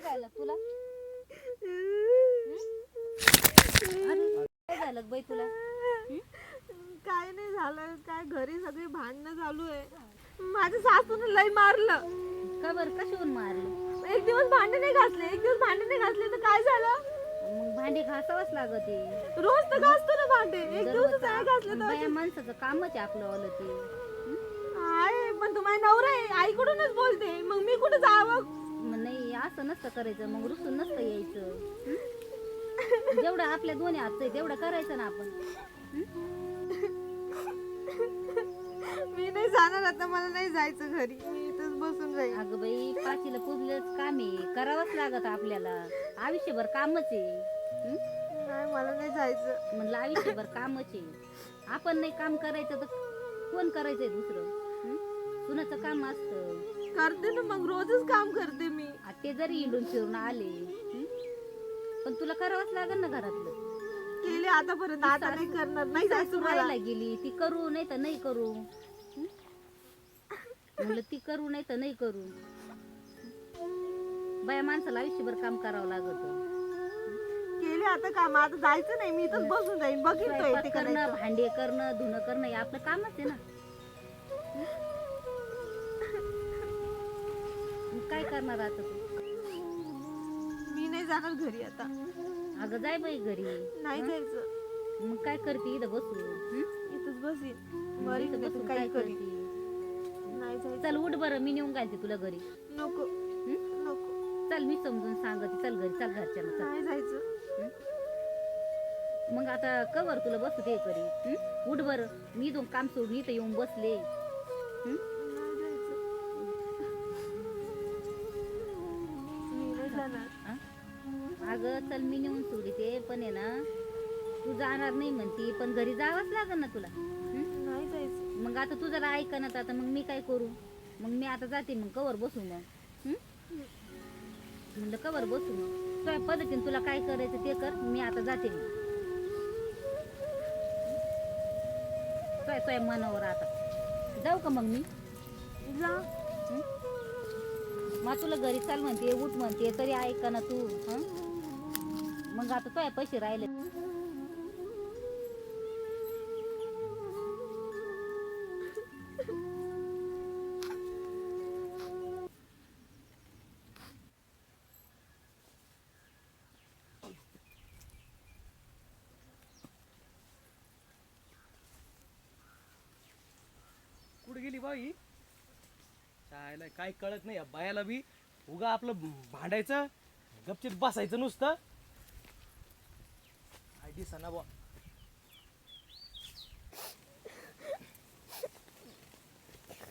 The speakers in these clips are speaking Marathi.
काय झालं तुला? अरे काय झालं बाई तुला? काय नाही झालं. काय घरी सगळी भांडणं चालू आहे. माझ्या सासून लय मारलं. का बरं? कशावरून मारलं? एक दिवस भांडे नाही घासले. एक दिवस भांडे नाही घासले तर काय झालं? मग भांडे घासावंच लागत ते रोज तर घासतो ना भांडे. एक दिवस नाही घासले तर. बाया माणसाचं कामच आहे आपलं वालं ते. आहे पण तू माझ्या नवरा आहे. आईकडूनच बोलते. मग मी कुठे जावं? मग नाही असं नसतं करायचं मग रुसून नसतं यायचं? जेवढं आपल्या दोन्ही हातचं आहे तेवढं करायचं ना आपण. मी नाही जाणार आता मला नाही जायचं घरी. मी इथंच बसून राहील अगं बाई पाचीला पुजलंच काम आहे. करावंच लागत आपल्याला. आयुष्यभर कामच आहे. हं? नाही मला नाही जायचं. म्हणलं आयुष्यभर कामच आहे. आपण नाही काम करायचं तर कोण करायचंय दुसरं? सुनाचं काम असतं? करते ना मग रोजच काम करते मी. ते जरी इंडून फिरून आले हं? पण तुला करावंच लागेल ना घरातलं. केले आतापर्यंत आता नाही करणार. नाही सासू मला. राहायला गेली ती करू नाही तर नाही करू. हं? म्हणलं ती करू नाही तर नाही करू. बाया माणसाला आयुष्यभर काम करावं लागत. केले आता काम आता जायचं नाही. मी इथंच बसून जाईन. स्वयंपाक करणं करायचं. भांडे करणं धुणं करणं हे आपलं कामच आहे ना. मग काय करणार आता तू? जाणार घरी आता. अगं जाय बाई घरी. नाही जायचं. मग काय करते इथं बसू हं? इथंच बसीन. मग मरीन इथं नाही तर बसून काही काय करते? नाही जायचं. चल उठ बरं मी नेऊन घालते तुला घरी. नको. हं? नको. चल मी समजून सांगते. चल घरी चल घरच्यांना चल. नाही जायचं. मग आता कवर तुला बसू दे करी हं? उठ बरं. मी दोन काम सोडून इथं येऊन बसले. हं? अगं चल मी नेऊन सोडते पण आहे ना. तू जाणार नाही म्हणती पण घरी जावंच लागेल ना तुला. हं? नाही जायचं. मग आता तू जरा ऐक ना आता मग मी काय करू? मग मी आता जाते मग कवर बसू मग. हं? म्हणलं कवर बसू मग. तुझ्या पद्धतीने तुला काय करायचं ते कर मी आता जाते मग. तुझ्या तुझ्या मनावर आता. जाऊ का मग मी? जा. मग तुला घरी चाल म्हणते उठ म्हणते तरी ऐक ना तू. हं? मग आता तो पैसे राहिले. कुठे गेली बाई? चायला काय कळत नाही या बायाला बी उगा आपलं भांडायचं गपचित बसायचं नुसतं. दिसना बुवा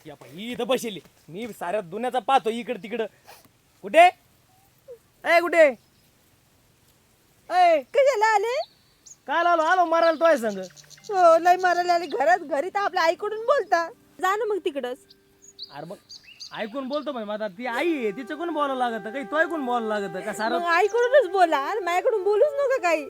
या ही इथं बसली. मी साऱ्या दुन्याचा पाहतो इकडं तिकडं. कुठे? ए कुठे? ए कशाला आले? काल आलो आलो मारायला तोय संग. हो लय मारायला आले. घरात घरी तर आपल्या आईकडून बोलता. जा ना मग तिकडच. अरे मग ऐकून बोलतो म्हणजे आता ती आई आहे तिचं कोण बोलावं लागत काही तो ऐकून बोलावं लागत का सारं? मग आईकडूनच बोला. आणि माझ्याकडून बोलूच नका काही.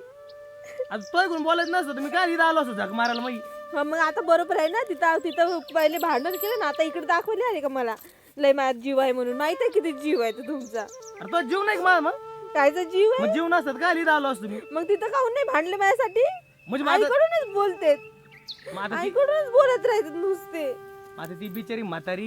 आता तो ऐकून बोलायचं नसतं तर मी काय इथं आलो असतो झक मारायला मग हा, मग आता बरोबर आहे ना तिथं तिथं पहिले भांडण केलं ना आता इकडे दाखवले आले का मला? लय माझा जीव आहे म्हणून. माहीत आहे किती जीव आहे तो तुमचा. अरे तो जीव नाही का माझा मग? कायचा जीव आहे? मग जीव नसतात काय इथं आलो असतो मी? मग तिथं काहून नाही भांडले माझ्यासाठी? म्हणजे माझं आईकडूनच बोलते मग आता ती आईकडूनच बोलत राहतात नुसते. आता ती बिचारी म्हातारी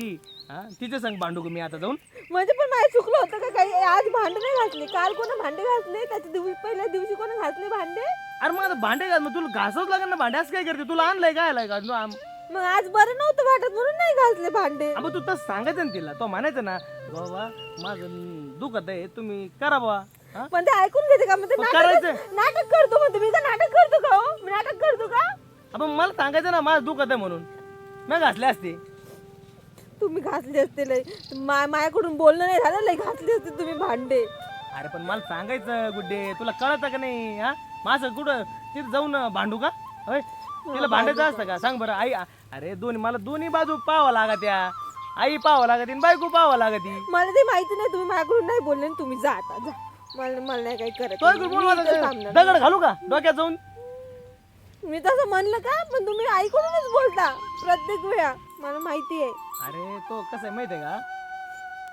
हा तिच्या संग भांडू का मी आता जाऊन. म्हणजे पण माझं चुकलं होतं का काही? आज भांडे नाही घासले. काल कोणा भांडे घासले? त्याच्या दिवशी पहिल्या दिवशी कोणा घासले भांडे? अरे मग आता भांडे घाल मग तुला घासच लागेल ना भांडे? असं काय करते? तुला आणलंय काय आलाय तू आम- मग आज बरं नव्हतं वाटत म्हणून नाही घासले भांडे. अबे तू तसं सांगायचं ना तिला. तो म्हणायचं ना बाबा माझं दुखत आहे. तुम्ही करा बा हा? पण ते ऐकून घेते का? म्हणते मग नाटक करायचं. नाटक करतो म्हणते. मी का नाटक करतो का हो? मी नाटक करतो का? आपण मला सांगायचं ना माझं दुखत आहे म्हणून. मी घासले असते. तुम्ही घासले असते लय मा- माझ्याकडून बोलणं नाही झालं लय घासले असते तुम्ही भांडे. अरे पण मला सांगायचं गुड्डे तुला कळतं का नाही हा? माझं कुठं तिथं जाऊन भांडू का? होय? तिला भांडायचं असतं का? सांग बरं आई अरे दोन्ही मला दोन्ही बाजू पाहावं लागा त्या आई पाहावं लागत बायको पाहावं लागत. मला ते माहिती नाही तुम्ही माझ्याकडून नाही बोलले आणि तुम्ही जा आता जा. मला मला नाही काही करत तो मी ऐकून बोलवा इथंच थांबणार. दगड घालू का? डोक्यात जाऊन? मी तसं म्हणलं का? पण तुम्ही ऐकूनच बोलता. प्रत्येक वेळा. मला माहिती आहे. अरे तो कसं आहे माहिती आहे का?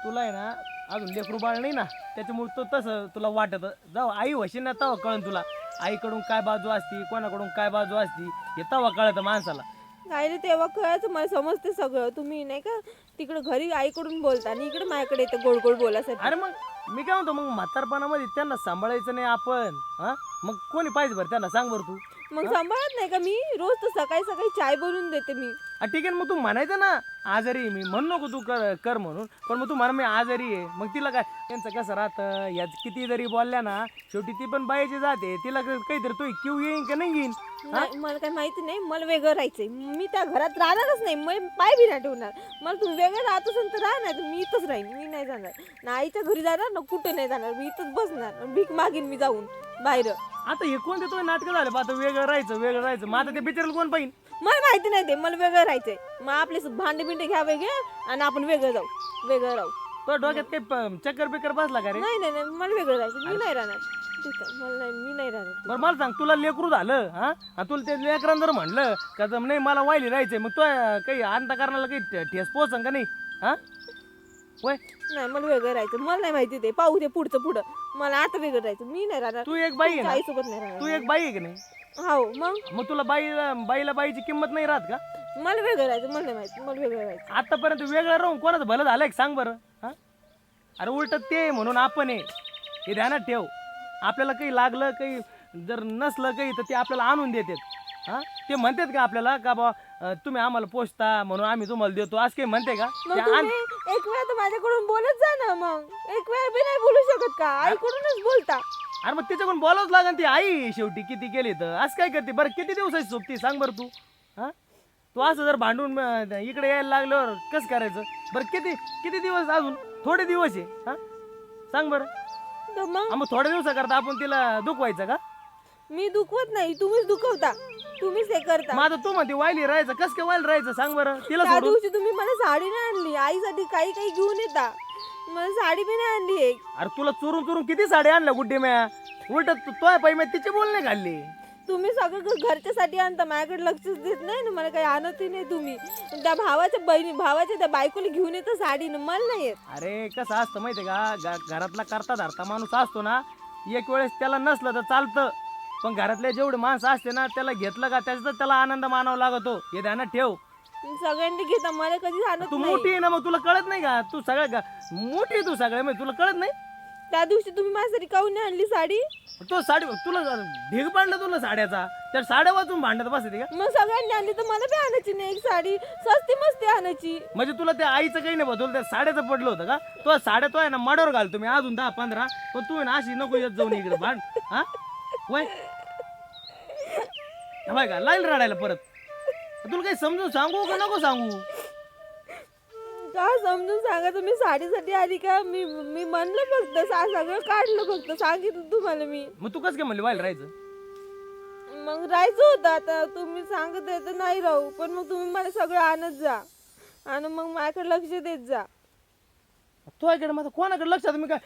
तुला आहे ना अजून लेकरू बाळ नाही ना? त्याच्यामुळे तो तसं तुला वाटत. जाऊ आई वशी ना तेव्हा कळन तुला. आईकडून काय बाजू असती कोणाकडून काय बाजू असती हे तेव्हा कळतं माणसाला. काय रे तेव्हा कळायचं मला समजते सगळं. तुम्ही नाही का तिकडे घरी आईकडून बोलता आणि इकडे माझ्याकडे येतं गोड गोड बोलासाठी अरे मग मी काय म्हणतो मग म्हातारपणामध्ये त्यांना सांभाळायचं नाही आपण. हा? मग कोणी पाहिजे बरं त्यांना? सांग बरं तू. मग सांभाळत नाही का मी? रोज तर सकाळी सकाळी चाय बनवून देते मी. आ, ठीक आहे ना, मग तू म्हणायचं ना आजारी आहे मी. म्हणू नको तू कर कर म्हणून. पण मग तू म्हणा मी आजारी आहे. मग तिला काय? त्यांचं कसं राहतं? याच किती जरी बोलल्या ना शेवटी ती पण बायाची जाते तिला क- काहीतरी तू क्यू येईन का नाही येईन? नाही मला काही माहिती नाही. मला वेगळं राहायचंय. मी त्या घरात राहणारच नाही. मला पाय बी नाही ठेवणार. मला तुम्ही वेगळं राहत असेल तर राहा नाही तर मी इथंच राहीन. मी नाही जाणार. ना आईच्या घरी जाणार ना कुठे नाही जाणार. मी इथंच बसणार. भीक मागीन मी जाऊन बाहेर. आता हे कोणते तो नाटकं झाले? बा आता वेगळं राहायचं वेगळं राहायचं. मग आता ते बिचारायला कोण पाहिजे मला माहिती नाही ते मला वेगळं राहायचंय. मग आपले भांडे बिंडे घ्या वेगळे आणि आपण वेगळं जाऊ. वेगळं राहू. तो डोक्यात काही प- चक्कर बिक्कर बसला का रे? नाही नाही नाही मला वेगळं राहायचं मी नाही राहणार. ठीक आहे मला नाही मी नाही राहणार. बरं मला सांग तुला लेकरू झालं हा? आणि तुला ते लेकरानं जर म्हणलं का जर नाही मला वायली राहायचंय मग तो अं, काही अंतकरणाला काही ठे- ठेस पोचन का नाही? हा? वय नाही मला वेगळं राहायचं मला नाही माहिती ते. पाहू ते पुढचं पुढं. मला आता वेगळं राहायचं मी नाही राहणार. तू एक बाई आहे ना? आईसोबत नाही राहणार. तू एक बाई आहे की नाही? हो मग? मग तुला बाईला बाईला बाईची किंमत नाही राहत का? मला वेगळं राहायचं मला नाही माहिती. मला वेगळं राहायचं. आतापर्यंत वेगळं राहून कोणाचं भलं झालं का? सांग बरं. हा? अरे उलट ते म्हणून आपण आहे. हे ध्यानात ठेव. आपल्याला काही लागलं काही जर नसलं काही तर ते आपल्याला आणून देतात. हा? ते म्हणतात का आपल्याला का बा अं, तुम्ही आम्हाला पोचता म्हणून आम्ही तुम्हाला देतो असं काही म्हणते का? मग ते आण- तुम्ही एक वेळा तर माझ्याकडून बोलत जा ना मग. एक वेळा बी नाही बोलू शकत का? आईकडूनच बोलता. अरे मग त्याच्याकडून बोलावंच लागेल ती आई आहे शेवटी किती केली तर. असं काय करते? बरं किती दिवसाची सोबती सांग बरं तू. हा? तू असं जर भांडून अं, इकडे यायला लागल्यावर कसं करायचं? बरं किती किती दिवस अजून? थोडे दिवस आहे. हा? सांग बरं. तर मग? हा, मग थोड्या दिवसाकरता आपण तिला दुखवायचं का? मी दुखवत नाही तुम्हीच दुखवता. तुम्हीच हे करता. आता तू म्हणते वायली राहायचं. कसं काय वायली राहायचं? सांग बरं. तिला त्या सोडून. दिवशी तुम्ही मला साडी नाही आणली. आईसाठी काही काही घेऊन येता. मला साडी बी नाही आणली एक. अरे तुला चोरून चोरून किती साड्या आणल्या गुड्डे म्या? उलट तू तोय पाहिजे मी तिचे बोलणे घालले तुम्ही सगळं घ- घरच्यासाठी आणता. माझ्याकडे लक्षच देत नाही ना मला काही आणतही नाही तुम्ही. आणि त्या भावाच्या बहिणी भावाच्या त्या बायकोला घेऊन येतं साडी ना मला नाही येत. अरे कसं असतं माहितीये का? घरातला करता धरता माणूस असतो ना एक वेळेस त्याला नसलं तर चालतं. पण घरातले जेवढे माणसं असते ना त्याला घेतलं का त्याचा त्याला आनंद मानावा लागतो. हे ध्यानात ठेव. सगळ्यांनी घेता मला कधीच आणत तू नाही. मोठी आहे ना मग तुला कळत नाही का? तू सगळ्या गा- मोठी आहे तू सगळ्या म्हणजे तुला कळत नाही? त्या दिवशी तुम्ही माझ्यासाठी काऊन नाही आणली साडी? तो साडी तुला ढीग पाडला तुला साड्याचा? त्या साड्या वाचून भांडत बसते का? मग सगळ्यांनी आणली तर मला बी आणायची नाही एक साडी. सस्ती मस्ती आणायची. म्हणजे तुला त्या आईचं काही नाही बा तुला त्या साड्याचं पडलं होतं का? तो साड्या तो आहे ना मडवर घाल तुम्ही अजून दहा पंधरा. पण तू आहे ना अशी नको येत जाऊन इकडे भांड. हा? वय? बाय का लाईल रडायला परत. तुला काही समजून सांगू का नको सांगू? का समजून सांगा तुम्ही साडीसाठी आली का? मी मी म्हणलं फक्त सा- सगळं काढलं फक्त. सांगितलं तुम्हाला मी. मग तू कसं काय म्हणली? व्हायला राहायचं. मग राहायचं होतं. आता तुम्ही सांगत आहे तर नाही राहू. पण मग तुम्ही मला सगळं आणत जा. आणि मग माझ्याकडे लक्ष देत जा. तो इकडे माझं कोणाकडे लक्ष? मी काय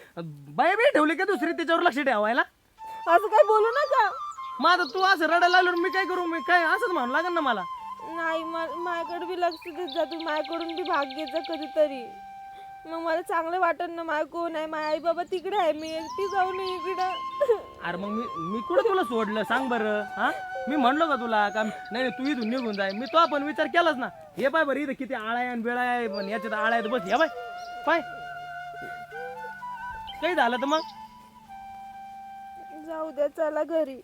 बाय बी ठेवली का दुसरी? त्याच्यावर लक्ष ठेवायला? असं काय बोलू नका. आता तू असं रडायला लागल्यावर मी काय करू? मी काय असंच म्हणू लागेल ना मला? नाही मा- माझ्याकडे बी लक्ष देत जा तू. माझ्याकडून बी भाग घेत जा कधीतरी. मग मला चांगलं वाटत ना माझ्या कोण आहे? माझ्या आई बाबा तिकडे आहे. मी एकटी जाऊ नये इकडं. अरे मग मी मी कुठं तुला सोडलं? सांग बरं हा? मी म्हणलो का तुला का नाही नाही, तू इथून निघून जाय. मी तो आपण विचार केलाच ना. हे पाय बरं इथं किती आळा आहे आणि बेळा आहे पण याच्यात आळा आहे तर बस या बाय पाय. काही झालं तर मग? जाऊ द्या चला घरी.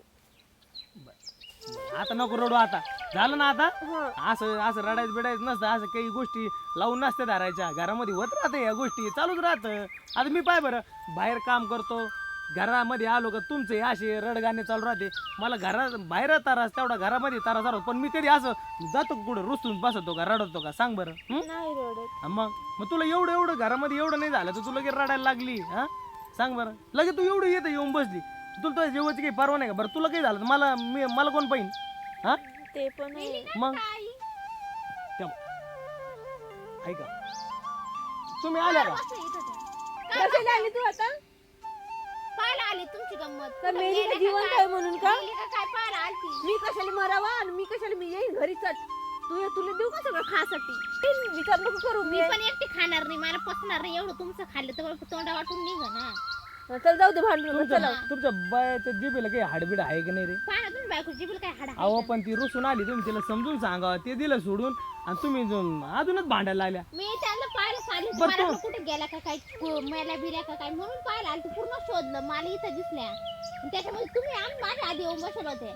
आता नको रडू आता. झालं ना आता? हा. असं असं रडायचं बिडायचं नसतं. असं काही गोष्टी लावून नसते धरायच्या. घरामध्ये होत राहते या गोष्टी. चालूच राहतं. आता मी पाय बरं. बाहेर काम करतो. घरामध्ये आलो का तुमचे असे रडगाणे चालू राहते. मला घरात बाहेर तारास तेवढा घरामध्ये तारा चालू पण मी कधी असं जातो कुठं? रुसून बसतो का? रडतो का? सांग बरं? नाही रडत. मग? मग तुला एवढं एवढं घरामध्ये एवढं नाही झालं तर तुला लगेच रडायला लागली. हा? सांग बरं. लगेच तू एवढं येतं येऊन बसली. तुला तुझ्या जेवायची काही परवा नाही का? बरं तुला काही झालं तर मला मी मला कोण पाहिजे हा? ते पण आहे. मग? त्या- ऐका. तुम्ही आल्या का? कशाला? आली तू आता? पाहायला आली तुमची गंमत. तर कुठं मेली गेल्या का जिवंत काय? आहे म्हणून का? मेली का काय? पाहायला आलती. मी कशाला मरावा आणि मी कशाला मी येईन घरी चट तू तुला देऊ का सगळं खासाठी काही विचार नको करू मी पण एकटी खाणार नाही मला पचणार नाही एवढं तुमचं खाल्लं तर तोंडा वाटून निघ ना. चल जाऊ दे भांडू नका, तुमच्या चला. तुमच्या बायाच्या जिबीला काही हाडबीड आहे की नाही रे? पाहा ना तुम्ही बायको जिबील काय हाडा अहो पण ती रुसून आली तुम्ही तिला समजून सांगा. ते दिलं सोडून आणि तुम्ही जाऊन अजूनच भांडायला लागल्या. मी त्यांना पाहायला चालली बरं मला तू- वाटलं कुठे गेला का काय? कु- मेल्या बिल्या का काय? म्हणून पाहायला आली तू पूर्ण शोधलं. मला इथं दिसल्या. आणि त्याच्यामध्ये तुम्ही आम माझ्या आधी येऊन बसले होते.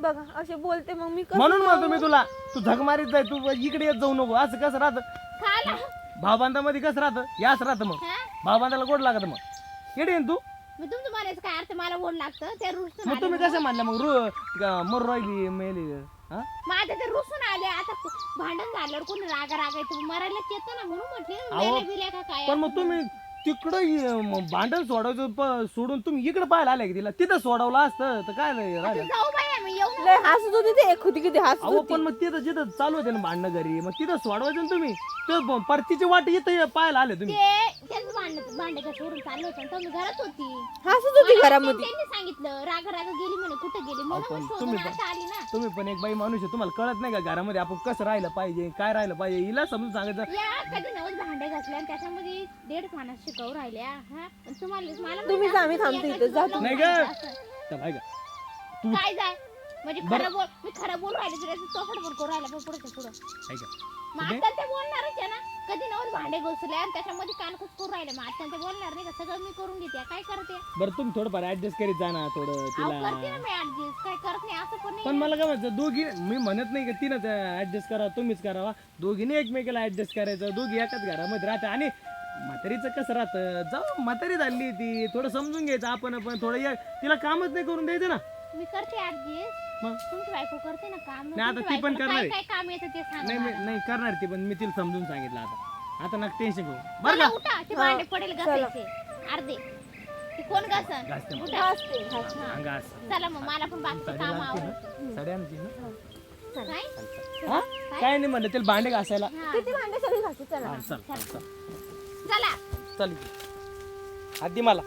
बघा असे बोलते मग मी कसं म्हणून म्हणतो मी तुला तू झक मारीत जाय तू इकडे येत जाऊ नको. असं कसं राहतं? खाला. भावबांधामध्ये कसं राहतं? याच राहतं मग. हा? भावबांधाला गोड लागत मग. येडे तू? मग तुमचं म्हणायचं काय अर्थ? मला ओढ लागतं. त्या रुसून मग तुम्ही कसं म्हणल्या मग? रू का मर राहिली मेली हा? माझं ते रुसून आले. आता भांडण झाल्यावर कोणी रागा रागा येतो मरायलाच येतं ना म्हणून म्हटले. अहो, मेल्या बिल्या का काय? पण मग तुम्ही तिकडं भांडण सोडायचं प- सोडून तुम्ही इकडे पाहायला आले की तिला? तिथं सोडवलं असतं. तर काय नाही आता राहिलं? जाऊ बाई आम्ही येऊ लय हसत होती ते. किती हसत अहो होती. पण मग तिथं जिथं चालू होते ना भांडणं घरी मग तिथं सोडवायचं ना तुम्ही? ते ब- परतीची वाट इथं पाहायला आले तुम्ही. ते सोडून चाललं होतं तर मी घरात होती. हसत होती मला घरामध्ये? त्यांनी सांगितलं राग राग गेली म्हणे कुठे गेली? म्हणून पण मी शोधून तुम्ही पण- आता आली ना. तुम्ही पण एक बाई माणूस आहे तुम्हाला कळत नाही का घरामध्ये आपण कसं राहिलं पाहिजे काय राहिलं पाहिजे? हिला समजून सांगायचं. या कधी नवस भांडे घातले आणि त्याच्यामध्ये दीड पानात शिकवू राहिल्या हा? आणि तुम्हाला मला माहिती आम्ही असतं थांबतो की इथं, जा नाही गं. चल ऐका. काय जाय? म्हणजे बरं. खरं बोल मी खरं बोलू राहिले तुला चौकट बोल करू राहिला पण पुढे पुढं. ऐका. मग आता ते बोलणारच आहे ना. कधी नवस भांडे घुसले आणि त्याच्यामध्ये कानकुच करू राहिले. मग आता ते बोलणार नाही का? सगळं मी करून घेते. काय करते? बरं तुम्ही थोडंफार ऍडजस्ट करीत जा ना थोडं अहो, तिला. करते ना मी ऍडजस्ट काय करत नाही असं पण पण नाही मला काय म्हणतं दोघी मी म्हणत नाही का तिनं ऍडजस्ट करा तुम्हीच करावा. दोघीने एकमेकाला ऍडजस्ट करायचं दोघी एकाच घरामध्ये राहतं आणि म्हातारीचं कसं राहतं? जाऊ म्हातारी झाली ती. थोडं समजून घ्यायचं आपण आपण थोडं या तिला कामच नाही करून द्यायचं ना. मी करते ऍडजस्ट मग? तुमची बायको करते ना काम. नाही, आता ती पण बायकोला करणार काय काय काम येतं ते सांगा नाही मी. नाही करणार ती पण. मी तिला समजून सांगितलं आता. आता नका टेन्शन घेऊ. बरं चला, का? उठा. ते भांडे पडेल घासायचे. अर्धे. ते कोण घासन? घासते मग. उठा. हसते हसते. हा. अंगा असं. चला मग मला पण बाकीचे साडी काम आणते आवडत ना? साडी आणते ना? काय? हा? काय नाही म्हणलं तिला भांडे घासायला. हा. किती भांडे सगळी चला. हा, चल चल चल. चला. चल आधी मला.